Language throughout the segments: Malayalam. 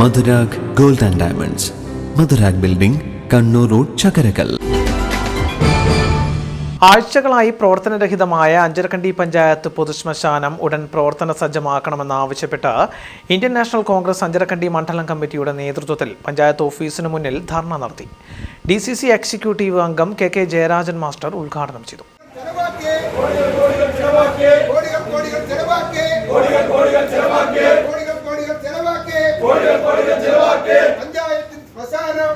Madhurag gold and diamonds. Madhurag building Kannur road Chakkarakkal. ആഴ്ചകളായി പ്രവർത്തനരഹിതമായ അഞ്ചരക്കണ്ടി പഞ്ചായത്ത് പൊതുശ്മശാനം ഉടൻ പ്രവർത്തന സജ്ജമാക്കണമെന്നാവശ്യപ്പെട്ട് ഇന്ത്യൻ നാഷണൽ കോൺഗ്രസ് അഞ്ചരക്കണ്ടി മണ്ഡലം കമ്മിറ്റിയുടെ നേതൃത്വത്തിൽ പഞ്ചായത്ത് ഓഫീസിന് മുന്നിൽ ധർണ നടത്തി. ഡി സി സി എക്സിക്യൂട്ടീവ് അംഗം കെ കെ ജയരാജൻ മാസ്റ്റർ ഉദ്ഘാടനം ചെയ്തു. കോടികൾ കോടികൾ ശ്മശാനം. ശ്മശാനം.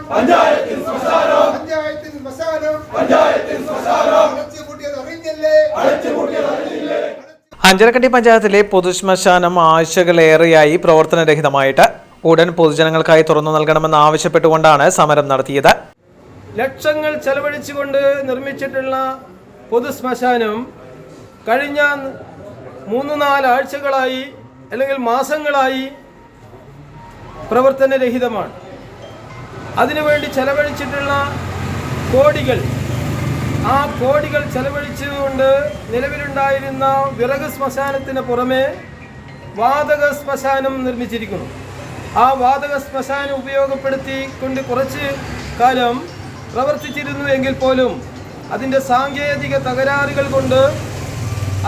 ശ്മശാനം. ശ്മശാനം. അറിഞ്ഞില്ലേ? അറിഞ്ഞില്ലേ? അഞ്ചരക്കണ്ടി പഞ്ചായത്തിലെ പൊതുശ്മശാനം ആഴ്ചകളേറെയായി പ്രവർത്തനരഹിതമായിട്ട് ഉടൻ പൊതുജനങ്ങൾക്കായി തുറന്നു നൽകണമെന്ന് ആവശ്യപ്പെട്ടുകൊണ്ടാണ് സമരം നടത്തിയത്. ലക്ഷങ്ങൾ ചെലവഴിച്ചുകൊണ്ട് നിർമ്മിച്ചിട്ടുള്ള പൊതു ശ്മശാനം കഴിഞ്ഞ മൂന്ന് നാല് ആഴ്ചകളായി അല്ലെങ്കിൽ മാസങ്ങളായി പ്രവർത്തനരഹിതമാണ്. അതിനുവേണ്ടി ചെലവഴിച്ചിട്ടുള്ള കോടികൾ ആ കോടികൾ ചെലവഴിച്ചുകൊണ്ട് നിലവിലുണ്ടായിരുന്ന വിറക് ശ്മശാനത്തിന് പുറമെ വാതക ശ്മശാനം നിർമ്മിച്ചിരിക്കുന്നു. ആ വാതക ശ്മശാനം ഉപയോഗപ്പെടുത്തിക്കൊണ്ട് കുറച്ച് കാലം പ്രവർത്തിച്ചിരുന്നു എങ്കിൽ പോലും അതിന്റെ സാങ്കേതിക തകരാറുകൾ കൊണ്ട്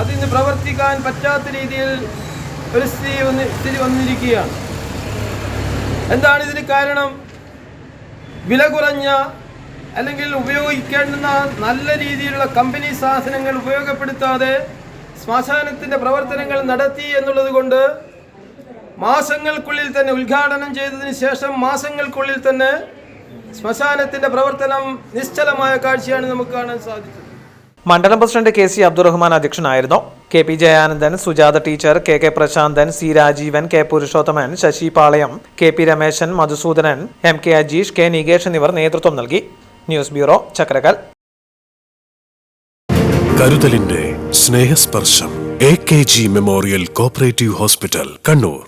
അതിന് പ്രവർത്തിക്കാൻ പറ്റാത്ത രീതിയിൽ പരിസ്ഥിതി സ്ഥിതി വന്ന് സ്ഥിതി വന്നിരിക്കുകയാണ്. എന്താണ് ഇതിന് കാരണം? വില കുറഞ്ഞ അല്ലെങ്കിൽ ഉപയോഗിക്കേണ്ടുന്ന നല്ല രീതിയിലുള്ള കമ്പനി സാധനങ്ങൾ ഉപയോഗപ്പെടുത്താതെ ശ്മശാനത്തിന്റെ പ്രവർത്തനങ്ങൾ നടത്തി എന്നുള്ളത് കൊണ്ട് മാസങ്ങൾക്കുള്ളിൽ തന്നെ ഉദ്ഘാടനം ചെയ്തതിന് ശേഷം മാസങ്ങൾക്കുള്ളിൽ തന്നെ ശ്മശാനത്തിന്റെ പ്രവർത്തനം നിശ്ചലമായ കാഴ്ചയാണ് നമുക്ക് കാണാൻ സാധിച്ചത്. മണ്ഡലം പ്രസിഡന്റ് കെ സി അബ്ദുറഹ്മാൻ അധ്യക്ഷനായിരുന്നു. K P Jayanandan Sujatha teacher K K Prasanthan C Rajeevan K Purushothaman Sasi Palayam K P Rameshan Madhusoodanan M K Ajeesh K Nikesh എന്നിവർ നേതൃത്വം നൽകി. News bureau Chakkarakkal. കരുതലിന്റെ Snehasparsham A K G memorial cooperative hospital Kannur.